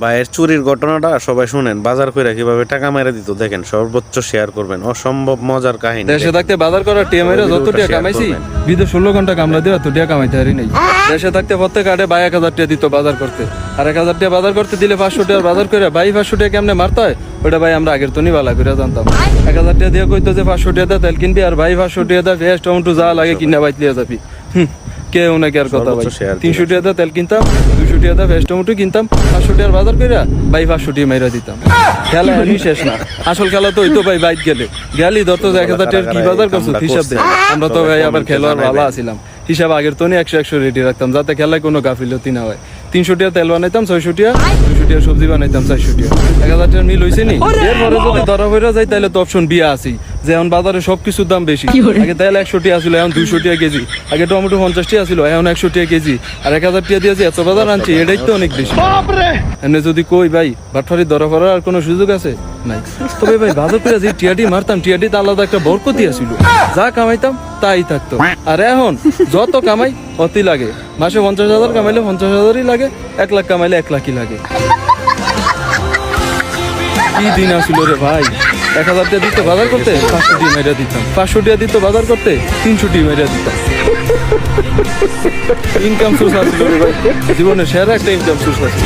ভাইয়ের চুরির ঘটনাটা সবাই শুনেন। বাজার করে কীভাবে টাকা মেরে দিত দেখেন সর্বোচ্চ শেয়ার করবেন। অসম্ভব মজার কাহিনী দেশে থাকতে বাজার করার টিএমআইরা যত ভিডিওটা টাকা কামাইছি। বিদেশ ষোলো ঘণ্টা কামলা দিয়ে অত টাকা কামাইতে পারি নাই। দেশে থাকতে প্রত্যেক আটে বাই এক হাজার টাকা দিত বাজার করতে। আর এক হাজার টাকা বাজার করতে দিলে পাঁচশো টাকার বাজার করে বাই পাঁচশো টাকা কেমনে মারতে হয়? ওটা ভাই আমরা আগের তো বালা করে জানতাম। এক হাজার টাকা দিয়ে কইতো যে পাঁচশো টাকা তেল কিনবি আর ভাই পাঁচশো টাকা দিয়ে পেঁয়াজ টমেটো যা লাগে কিনে বাইত লিয়ে যাবি। হুম, কেউ নাকি আর কথা ভাই। তিনশো টাকা তেল কিনতাম দুশো টাকা টমেটো কিনতাম পাঁচশো টাকার বাজার করে ভাই পাঁচশো টাকা মাইরা দিতাম। খেলা এমনি শেষ না। আসল খেলা তো ওই তো ভাই বাইক গেলে। গেলি ধরতো এক হাজার টাকার কি বাজার করছ হিসাব দে আমরা তো ভাই আবার খেলোয়াড় ভালো জানাইবেন। আছিলাম। হিসাব আগের তো একশো একশো রেডি রাখতাম। যাতে খেলায় কোনো গাফিলতি না হয়। তিনশো টাকা তেল বানাইতাম ছয়শো টাকা দুশো টাকা সবজি বানাইতাম চারশো টাকা এক হাজার টাকার মিল হয়েছে নি? এরপরে যদি ধরা হয়ে যায় তাহলে তো অপশন বিয়া আছেই যে এখন বাজারে সবকিছুর দাম বেশি। আগে তেল একশো টাকা ছিল এখন দুইশো টাকা কেজি। আগে টমেটো পঞ্চাশ টাকা ছিল এখন একশো টাকা কেজি। আর এক হাজার টাকা দিয়ে যে এত বাজার আনছি এটাই তো অনেক বেশি। এমনি যদি কই ভাই বাটফারি ধরা পড়ার আর কোনো সুযোগ আছে? নাই। তবে ভাই বাজার করে যে টিয়াটি মারতাম টিয়াটিতে আলাদা একটা বরকতি আছিল। যা কামাইতাম তাই থাকতো। আর এখন যত কামাই অতি লাগে। মাসে পঞ্চাশ হাজার কামাইলে পঞ্চাশ হাজারই লাগে এক লাখ কামাইলে এক লাখই লাগে। কি দিন আসছিল রে ভাই। এক হাজার টাকা দিত বাজার করতে? পাঁচশো টি মেরিয়া দিতাম। পাঁচশো টাকা দিত বাজার করতে? তিনশো টি মেরিয়া দিতাম। ইনকাম সোর্স আছে রে জীবনে সেরা একটা ইনকাম সোর্স আছে।